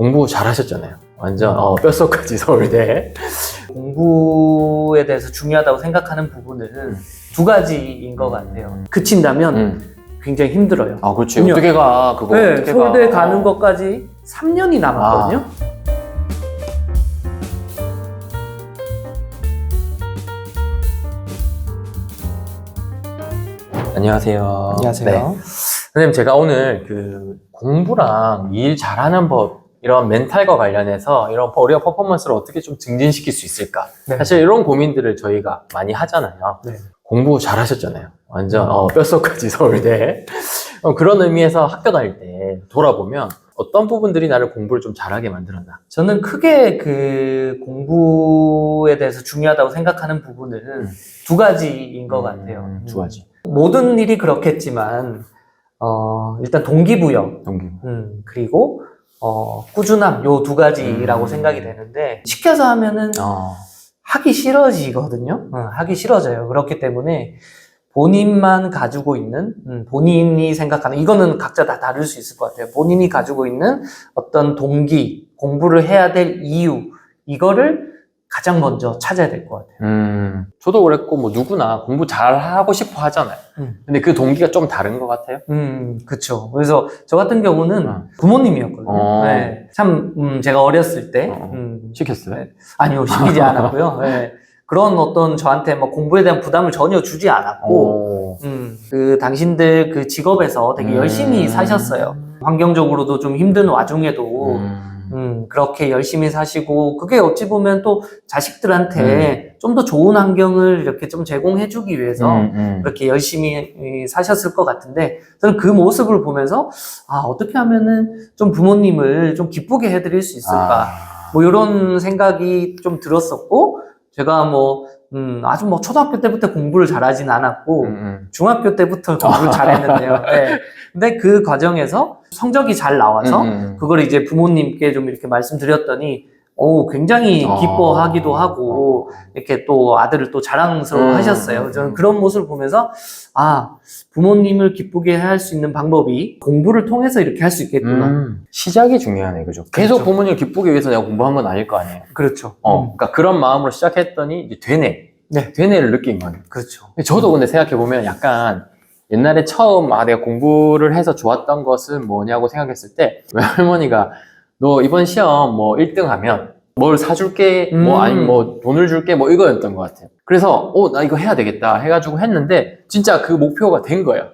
공부 잘하셨잖아요. 완전 어, 뼛속까지 서울대. 공부에 대해서 중요하다고 생각하는 부분은 두 가지인 것 같아요. 그친다면 음. 굉장히 힘들어요. 아 그렇지. 그냥- 어떻게 가 그거? 네, 어떻게 서울대 가? 가는 것까지 3년이 남았거든요. 안녕하세요. 안녕하세요. 네. 선생님 제가 오늘 그 공부랑 일 잘하는 법 이런 멘탈과 관련해서 이런 퍼- 우리가 퍼포먼스를 어떻게 좀 증진시킬 수 있을까? 네. 사실 이런 고민들을 저희가 많이 하잖아요. 네. 공부 잘하셨잖아요. 완전 어, 뼛속까지 서울대. 어, 그런 의미에서 학교 다닐 때 돌아보면 어떤 부분들이 나를 공부를 좀 잘하게 만들었나? 저는 크게 그 공부에 대해서 중요하다고 생각하는 부분은 음. 두 가지인 것 같아요. 음, 두 가지. 모든 일이 그렇겠지만, 어, 일단 동기부여, 동기. 음, 그리고, 어, 꾸준함, 요 두 가지라고 음. 생각이 되는데, 시켜서 하면은 어. 하기 싫어지거든요. 어, 하기 싫어져요. 그렇기 때문에 본인만 가지고 있는, 음, 본인이 생각하는, 이거는 각자 다 다를 수 있을 것 같아요. 본인이 가지고 있는 어떤 동기, 공부를 해야 될 이유, 이거를 가장 먼저 찾아야 될 것 같아요. 음, 저도 그랬고, 뭐, 누구나 공부 잘 하고 싶어 하잖아요. 음. 근데 그 동기가 좀 다른 것 같아요. 음, 그쵸. 그래서 저 같은 경우는 어. 부모님이었거든요. 어. 네. 참, 음, 제가 어렸을 때, 어. 음, 시켰어요? 네. 아니요, 시키지 않았고요. 네. 그런 어떤 저한테 뭐 공부에 대한 부담을 전혀 주지 않았고, 오. 음, 그 당신들 그 직업에서 되게 음. 열심히 사셨어요. 환경적으로도 좀 힘든 와중에도, 음. 음, 그렇게 열심히 사시고, 그게 어찌 보면 또 음. 자식들한테 좀더 좋은 환경을 이렇게 좀 제공해주기 위해서 음, 음. 그렇게 열심히 사셨을 것 같은데, 저는 그 모습을 보면서, 아, 어떻게 하면은 좀 부모님을 좀 기쁘게 해드릴 수 있을까. 아. 뭐 이런 생각이 좀 들었었고, 제가 뭐, 음, 아주 뭐 초등학교 때부터 공부를 잘하진 않았고, 음, 음. 중학교 때부터 공부를 잘했는데요. 네. 근데 그 과정에서 성적이 잘 나와서, 음, 음. 그걸 이제 부모님께 좀 이렇게 말씀드렸더니, 오, 굉장히 어. 기뻐하기도 하고, 이렇게 또 아들을 또 자랑스러워 음. 하셨어요. 저는 그런 모습을 보면서, 아, 부모님을 기쁘게 할 수 있는 방법이 공부를 통해서 이렇게 할 수 있겠구나. 음. 시작이 중요하네, 그죠? 계속 그렇죠. 부모님을 기쁘게 위해서 내가 공부한 건 아닐 거 아니에요. 그렇죠. 어, 음, 그러니까 그런 마음으로 시작했더니 이제 되네. 네. 되네를 느낀 거예요. 그렇죠. 저도 근데 생각해 보면 약간 옛날에 처음 아 내가 공부를 해서 좋았던 것은 뭐냐고 생각했을 때 외할머니가 너 이번 시험 뭐 1등 하면 뭘 사줄게 뭐 음. 아니면 뭐 돈을 줄게 뭐 이거였던 것 같아요. 그래서 어 나 이거 해야 되겠다 해가지고 했는데 진짜 그 목표가 된 거야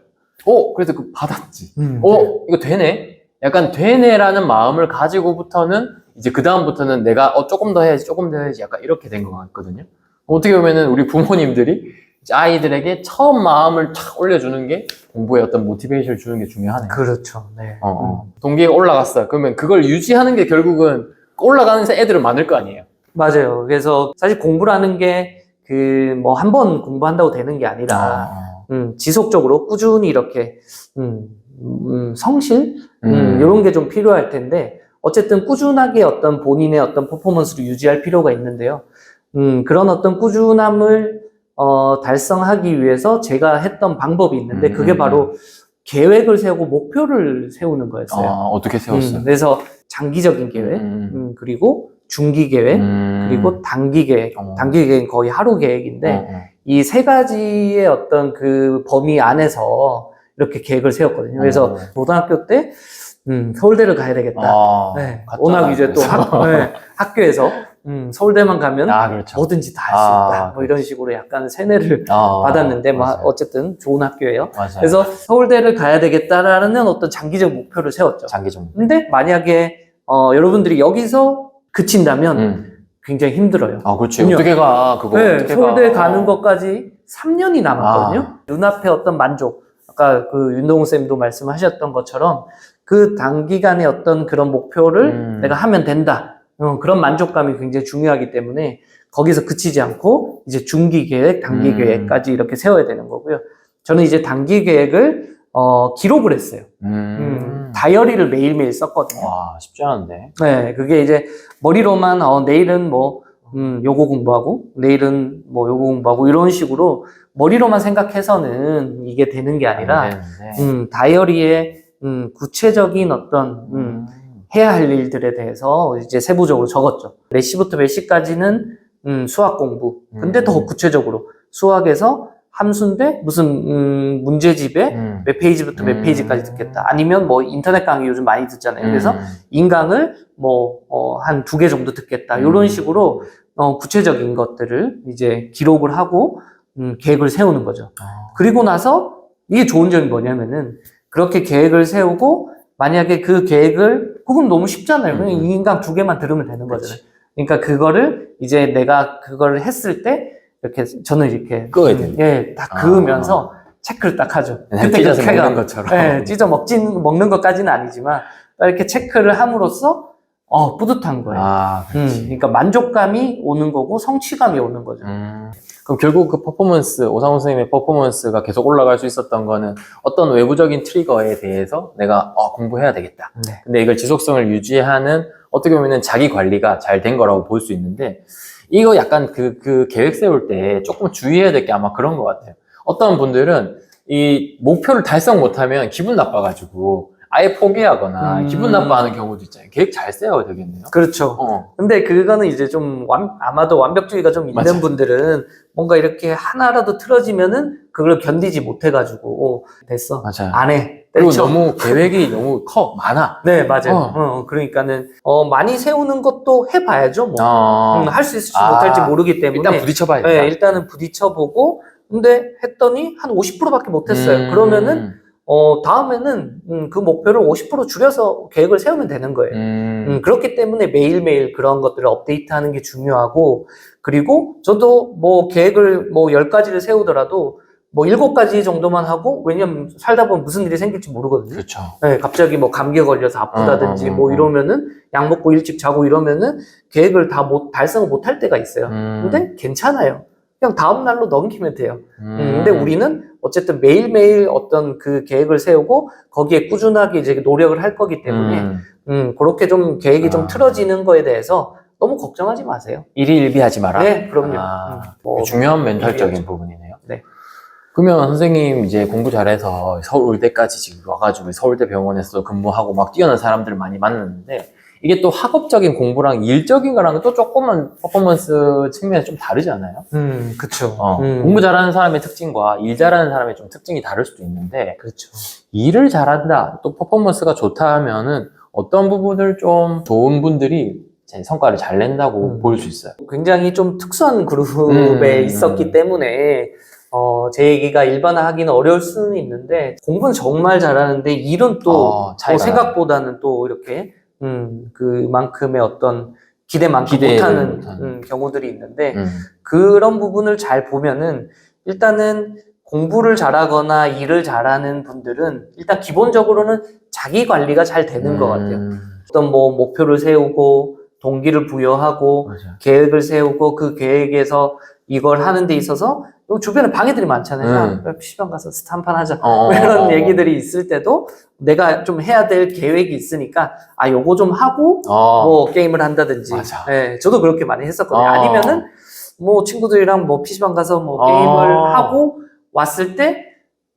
어 그래서 그 받았지. 음. 어 이거 되네. 약간 되네라는 마음을 가지고부터는 이제 그 다음부터는 내가 어 조금 더 해야지 조금 더 해야지 약간 이렇게 된 것 같거든요. 어떻게 보면은 우리 부모님들이 아이들에게 처음 마음을 탁 올려주는 게 공부에 어떤 모티베이션을 주는 게 중요하네요. 그렇죠. 네. 어, 어. 동기가 올라갔어요. 그러면 그걸 유지하는 게 결국은 올라가는 애들은 많을 거 아니에요. 맞아요. 그래서 사실 공부라는 게 그 뭐 한 번 공부한다고 되는 게 아니라 어. 음, 지속적으로 꾸준히 이렇게 음, 음, 성실 음, 음. 이런 게 좀 필요할 텐데 어쨌든 꾸준하게 어떤 본인의 어떤 퍼포먼스를 유지할 필요가 있는데요. 음, 그런 어떤 꾸준함을 어, 달성하기 위해서 제가 했던 방법이 있는데 음, 그게 음, 바로 계획을 세우고 목표를 세우는 거였어요. 어, 어떻게 세웠어요? 음, 그래서 장기적인 계획, 음. 음, 그리고 중기 계획, 음. 그리고 단기 계획. 어. 단기 계획은 거의 하루 계획인데 어, 어. 이세 가지의 어떤 그 범위 안에서 이렇게 계획을 세웠거든요. 그래서 어. 고등학교 때 음, 서울대를 가야 되겠다. 아, 네, 워낙 이제 또. 학, 네, 학교에서 음, 서울대만 가면 아, 그렇죠. 뭐든지 다 할수 아, 있다. 뭐 이런 식으로 약간 세뇌를 아, 받았는데 뭐 맞아요. 어쨌든 좋은 학교예요. 맞아요. 그래서 서울대를 가야 되겠다라는 어떤 장기적 목표를 세웠죠. 장기적. 근데 만약에 어, 여러분들이 여기서 그친다면 음. 굉장히 힘들어요. 아, 그렇지. 그럼요. 어떻게 가, 그거. 네, 어떻게 서울대 가. 가는 것까지 3년이 남았거든요. 눈앞에 어떤 만족, 아까 그 윤동훈 쌤도 말씀하셨던 것처럼 그 단기간의 어떤 그런 목표를 음. 내가 하면 된다. 어, 그런 만족감이 굉장히 중요하기 때문에 거기서 그치지 않고 이제 중기 계획, 단기 음. 계획까지 이렇게 세워야 되는 거고요. 저는 이제 단기 계획을 어, 기록을 했어요. 음. 음, 다이어리를 매일매일 썼거든요. 와, 쉽지 않은데. 네, 그게 이제 머리로만 어, 내일은 뭐 음, 요거 공부하고 내일은 뭐 요거 공부하고 이런 식으로 머리로만 생각해서는 이게 되는 게 아니라. 음, 다이어리에 음, 구체적인 어떤 음, 해야 할 일들에 대해서 이제 세부적으로 적었죠. 몇 시부터 몇 시까지는 음, 수학 공부. 근데 음. 더 구체적으로 수학에서 함수인데 무슨 음, 문제집에 음. 몇 페이지부터 몇 음. 페이지까지 듣겠다. 아니면 뭐 인터넷 강의 요즘 많이 듣잖아요. 그래서 음. 인강을 뭐, 어, 한두개 정도 듣겠다. 이런 음. 식으로, 어, 구체적인 것들을 이제 기록을 하고, 음, 계획을 세우는 거죠. 아. 그리고 나서, 이게 좋은 점이 뭐냐면은, 그렇게 계획을 세우고, 만약에 그 계획을, 그건 너무 쉽잖아요. 그냥 음. 이 인강 두 개만 들으면 되는 그치. 거잖아요. 그러니까 그거를 이제 내가 그거를 했을 때, 이렇게, 저는 이렇게. 그어야 음, 되는 예, 딱 아. 그으면서 체크를 딱 하죠. 찢어서 그렇게 먹는 것처럼. 예, 찢어 먹진, 먹는 것까지는 아니지만, 이렇게 체크를 함으로써, 어, 뿌듯한 거예요. 아, 음. 그러니까 만족감이 오는 거고, 성취감이 오는 거죠. 음. 그럼 결국 그 퍼포먼스, 오상훈 선생님의 퍼포먼스가 계속 올라갈 수 있었던 거는 어떤 외부적인 트리거에 대해서 내가 어, 공부해야 되겠다. 네. 근데 이걸 지속성을 유지하는 어떻게 보면은 자기 관리가 잘 된 거라고 볼 수 있는데 이거 약간 그, 그 계획 세울 때 조금 주의해야 될 게 아마 그런 것 같아요. 어떤 분들은 이 목표를 달성 못하면 기분 나빠가지고 아예 포기하거나 음. 기분 나빠하는 경우도 있잖아요. 계획 잘 세워야 되겠네요. 그렇죠. 어. 근데 그거는 이제 좀 완, 아마도 완벽주의가 좀 있는 맞아요. 분들은 뭔가 이렇게 하나라도 틀어지면은 그걸 견디지 못해가지고, 어, 됐어. 맞아요. 안 해. 그리고. 너무 계획이 너무 커, 많아. 네, 맞아요. 어. 어, 그러니까는, 어, 많이 세우는 것도 해봐야죠, 뭐. 어. 할수 있을지 아, 못할지 모르기 때문에. 일단 부딪혀봐야 된다. 네, 일단은 부딪혀보고, 근데 했더니 한 50%밖에 못했어요. 음. 그러면은, 어, 다음에는, 음, 그 목표를 50% 줄여서 계획을 세우면 되는 거예요. 음. 음, 그렇기 때문에 매일매일 그런 것들을 업데이트하는 게 중요하고, 그리고 저도 뭐 계획을 뭐 10가지를 세우더라도 뭐 7가지 정도만 하고, 왜냐면 살다 보면 무슨 일이 생길지 모르거든요. 그렇죠. 네, 갑자기 뭐 감기에 걸려서 아프다든지 어, 어, 어, 뭐 어. 이러면은 약 먹고 일찍 자고 이러면은 계획을 다 못, 달성을 못 할 때가 있어요. 음. 근데 괜찮아요. 그냥 다음 날로 넘기면 돼요. 음. 음, 근데 우리는 어쨌든 매일매일 어떤 그 계획을 세우고 거기에 꾸준하게 이제 노력을 할 거기 때문에 음. 음, 그렇게 좀 계획이 좀 아. 틀어지는 거에 대해서 너무 걱정하지 마세요. 일희일비하지 마라. 네, 그럼요. 아, 음, 뭐, 중요한 멘탈적인 일비하죠. 부분이네요. 네. 그러면 선생님 이제 공부 잘해서 서울대까지 지금 와가지고 서울대 병원에서 근무하고 막 뛰어난 사람들을 많이 만났는데 이게 또 학업적인 공부랑 일적인 거랑은 또 조금은 퍼포먼스 측면이 좀 다르지 않아요? 음, 그쵸. 어, 음, 공부 잘하는 사람의 특징과 일 잘하는 사람의 좀 특징이 다를 수도 있는데 그렇죠. 일을 잘한다, 또 퍼포먼스가 좋다 하면은 어떤 부분을 좀 좋은 분들이 제 성과를 잘 낸다고 음. 볼수 있어요. 굉장히 좀 특수한 그룹에 음, 있었기 음. 때문에 어, 제 얘기가 일반화하기는 어려울 수는 있는데 공부는 정말 잘하는데 일은 또 어, 어, 생각보다는 또 이렇게 음, 그만큼의 어떤 기대만큼 기대를 못하는 못하는. 음, 경우들이 있는데 음. 그런 부분을 잘 보면은 일단은 공부를 잘하거나 일을 잘하는 분들은 일단 기본적으로는 자기 관리가 잘 되는 것 같아요. 음, 어떤 뭐 목표를 세우고 동기를 부여하고 맞아요. 계획을 세우고 그 계획에서 이걸 하는 데 있어서 요 주변에 방해들이 많잖아요. 음. 야, PC방 가서 스타 한판 하자. 어, 어, 이런 어, 어. 얘기들이 있을 때도 내가 좀 해야 될 계획이 있으니까 아 요거 좀 하고 어. 뭐 게임을 한다든지. 맞아. 예, 저도 그렇게 많이 했었거든요. 어. 아니면은 뭐 친구들이랑 뭐 PC방 가서 뭐 어. 게임을 하고 왔을 때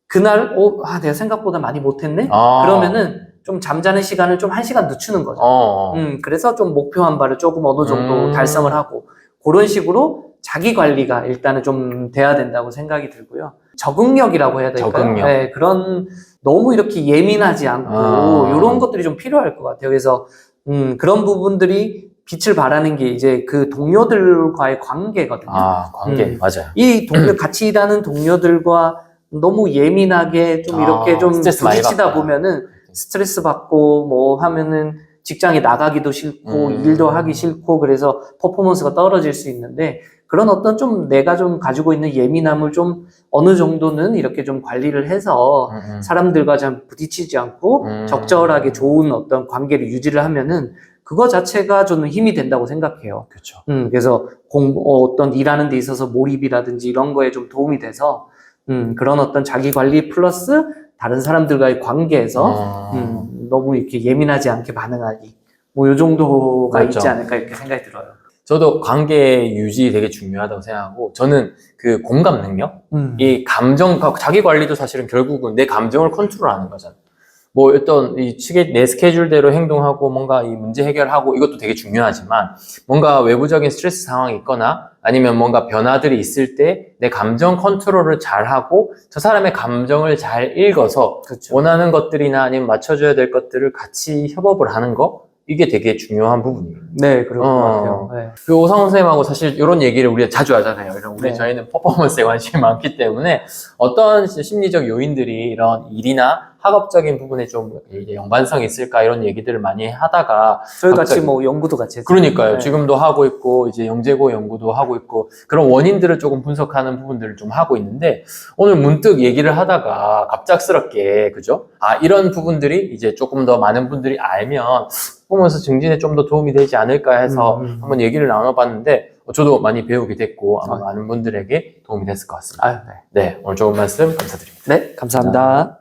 그날 어, 아 내가 생각보다 많이 못했네. 어. 그러면은 좀 잠자는 시간을 좀 한 시간 늦추는 거죠. 어. 음, 그래서 좀 목표한 바를 조금 어느 정도 음. 달성을 하고 그런 식으로 자기 관리가 일단은 좀 돼야 된다고 생각이 들고요. 적응력이라고 해야 될까요? 적응력. 네, 그런 너무 이렇게 예민하지 않고 아. 이런 것들이 좀 필요할 것 같아요. 그래서 음, 그런 부분들이 빛을 발하는 게 이제 그 동료들과의 관계거든요. 아, 관계. 음. 맞아요. 이 동료 같이 일하는 동료들과 너무 예민하게 좀 아, 이렇게 좀 스트레스 많이 부딪히다 받구나. 보면은 스트레스 받고 뭐 하면은 직장에 나가기도 싫고 음. 일도 하기 싫고 그래서 퍼포먼스가 떨어질 수 있는데 그런 어떤 좀 내가 좀 가지고 있는 예민함을 좀 어느 정도는 이렇게 좀 관리를 해서 음, 음. 사람들과 좀 부딪히지 않고 음. 적절하게 좋은 어떤 관계를 유지를 하면은 그거 자체가 저는 힘이 된다고 생각해요. 그렇죠. 음, 그래서 공, 어, 어떤 일하는 데 있어서 몰입이라든지 이런 거에 좀 도움이 돼서, 음, 그런 어떤 자기 관리 플러스 다른 사람들과의 관계에서, 어. 음, 너무 이렇게 예민하지 않게 반응하기. 뭐, 요 정도가 맞죠. 있지 않을까 이렇게 생각이 들어요. 저도 관계 유지 되게 중요하다고 생각하고 저는 그 공감 능력, 음. 이 감정, 자기 관리도 사실은 결국은 내 감정을 컨트롤하는 거잖아. 뭐 어떤 이 측의 내 스케줄대로 행동하고 뭔가 이 문제 해결하고 이것도 되게 중요하지만 뭔가 외부적인 스트레스 상황이 있거나 아니면 뭔가 변화들이 있을 때 내 감정 컨트롤을 잘 하고 저 사람의 감정을 잘 읽어서 그렇죠. 원하는 것들이나 아니면 맞춰줘야 될 것들을 같이 협업을 하는 거 이게 되게 중요한 부분이에요. 네, 그럴 것 어. 같아요. 네. 그 오상훈 선생님하고 사실 이런 얘기를 우리가 자주 하잖아요. 이런 우리 네. 저희는 퍼포먼스에 관심이 많기 때문에 어떤 심리적 요인들이 이런 일이나 학업적인 부분에 좀 이제 연관성이 있을까 이런 얘기들을 많이 하다가 저희 갑자기- 같이 뭐 연구도 같이 했죠. 그러니까요. 네. 지금도 하고 있고 이제 영재고 연구도 하고 있고 그런 원인들을 조금 분석하는 부분들을 좀 하고 있는데 오늘 문득 얘기를 하다가 갑작스럽게 그죠? 아 이런 부분들이 이제 조금 더 많은 분들이 알면 퍼포먼스 증진에 좀 더 도움이 되지 않을까 해서 음, 음. 한번 얘기를 나눠봤는데 어, 저도 많이 배우게 됐고 아마 아. 많은 분들에게 도움이 됐을 것 같습니다. 아유, 네. 네 오늘 좋은 말씀 감사드립니다. 네, 감사합니다.